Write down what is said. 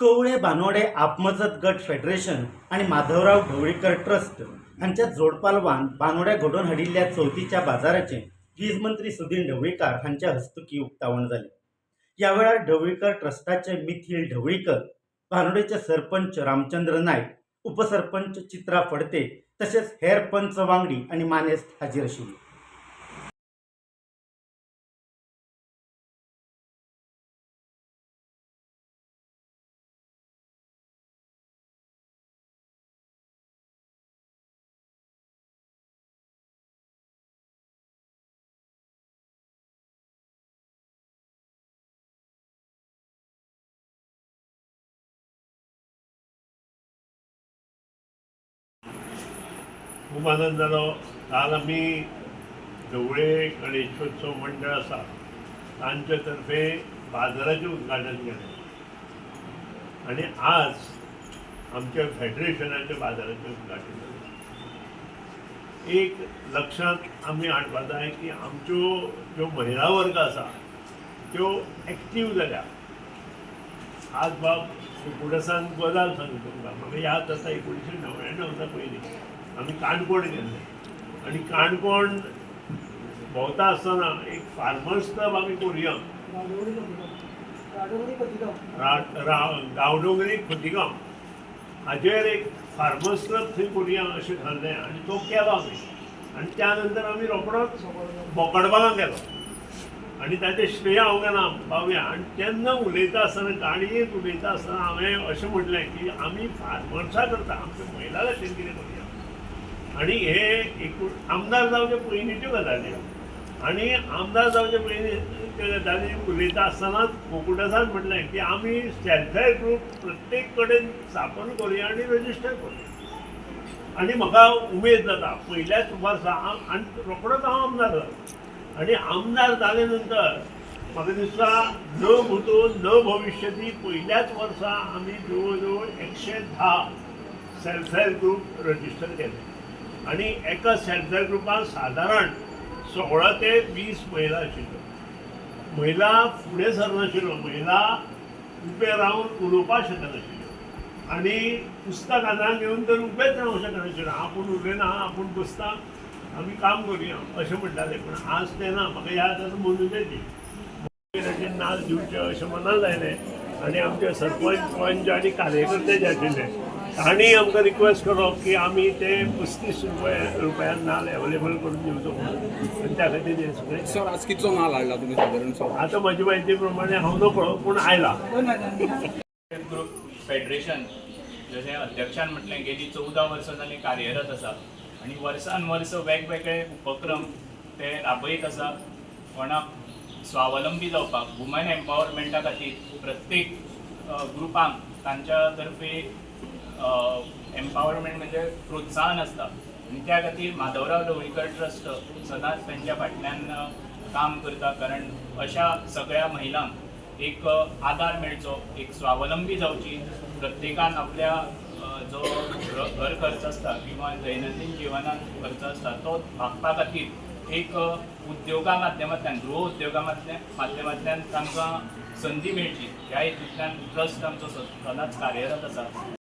कवळे बानोडे आपमजत गट फेडरेशन आणि माधवराव ढवळीकर ट्रस्ट हांच्या जोडपालवान बानोड्या घडोवन हाडिल्ल्या चवथीच्या बाजाराचे वीज मंत्री सुदीन ढवळीकर हांच्या हस्तुकी उक्तावण जाले ह्या वेळार ढवळीकर ट्रस्टाचे मिथिल ढवळीकर बानोडेचे सरपंच रामचंद्र नायक उपसरपंच चित्रा फडते तसेच हेर पंच वांगडी आणि मानेस्त हाजीर आशिल्ले खूप आनंद जालो काल आमी ढवळे गणेशोत्सव मंडळ आसा तांचे तर्फे बाजाराचें उद्घाटन केलें. आनी आज आमच्या फेडरेशनाच्या बाजाराचें उद्घाटन केलें एक लक्षांत आमी हाडपा जाय की आमच्यो ज्यो महिला वर्ग आसा त्यो एक्टीव जाल्या आज बाब फुडसान गजाल सांगता. तुमकां म्हाका याद जाता एकोणीशे णव्याण्णवच्या पयलीं आमी काणकोण गेल्ले आनी काणकोण भोंवता आसतना एक फार्मर्स क्लब आमी करूया रा- गांवडोंगरी खोतिगांव हाजेर एक फार्मर्स क्लब थंय करूया अशें थारलें आनी तो केलो आमी आनी त्या नंतर आमी रोखडोच बोकडबागां गेलो. आनी ताचें श्रेय हांव घेना पावया आनी तेन्ना उलयता आसतना गाडयेंत उलयता आसतना हांवें अशें म्हटलें की आमी फार्मर्सां करता. आमच्या महिला खातीर कितें करूया आनी हे एकूण आमदार जावचे पयलींच्यो गजाली आनी आमदार जावचे पयलीं गजाली उलयता आसतनाच कोकुटासान म्हटलें की आमी सेल्फ हेल्प ग्रूप प्रत्येक कडेन स्थापन करुया आनी रजिस्टर करुया. आनी म्हाका उमेद जाता पयल्याच वर्सा आनी रोखडोच हांव आमदार जालो आनी आमदार जाले नंतर म्हाका दिसता न भुतो न भविष्यती पयल्याच वर्सा आमी जवळ जवळ एकशे धा सेल्फ हेल्प ग्रूप रजिस्टर केले. आनी एका सेल्फ हेल्प ग्रुपान सादारण सोळा ते वीस महिला आशिल्ल्यो महिला फुडें सरनाशिल्लो महिला उबे रावन उलोवपाक शकनाशिल्ल्यो आनी पुस्तकां घेवन तर उबेच रावंक शकनाशिल्लो आपूण उलयना आपूण बसता आमी काम करुया अशें म्हणटाले पूण आज तें ना म्हाका याद आसा मनोजेची मनोजेचे नाल दिवचे अशें मनांत जायलें आनी आमचे सरपंच पंच आनी कार्यकर्ते जे आशिल्ले तांणी आमकां रिक्वेस्ट केलो की आमी ते पस्तीस रुपया रुपयान नाल एवेलेबल करून दिवचो म्हणून त्या खातीर हें सगळें सर आज कितलो नाल हाडला तुम्ही सादारण सर? आतां म्हजे म्हायती प्रमाणे हांव नकळो पूण आयला. ग्रुप फेडरेशन जशें अध्यक्षान म्हटलें गेली चवदा वर्सां जालीं कार्यरत आसा आनी वर्सान वर्स वेगवेगळे उपक्रम ते राबयत आसा कोणाक स्वावलंबी जावपाक वुमन एम्पावरमेंटा खातीर प्रत्येक ग्रुपांक तांच्या तर्फे एम्पावरमेंट म्हणजे प्रोत्साहन आसता आनी त्या खातीर माधवराव ढवळीकर ट्रस्ट सदांच तांच्या फाटल्यान काम करता कारण अशा सगळ्या महिलांक एक आदार मेळचो एक स्वावलंबी जावची प्रत्येकान आपल्या जो घर खर्च आसता किंवा दैनंदीन जिवनात खर्च आसता तो भागपा खातीर एक उद्योगा माध्यमांतल्यान गृह उद्योगा माध्यमांतल्यान तांकां संदी मेळची. ह्या हेतूंतल्यान ट्रस्ट आमचो सदांच कार्यरत आसा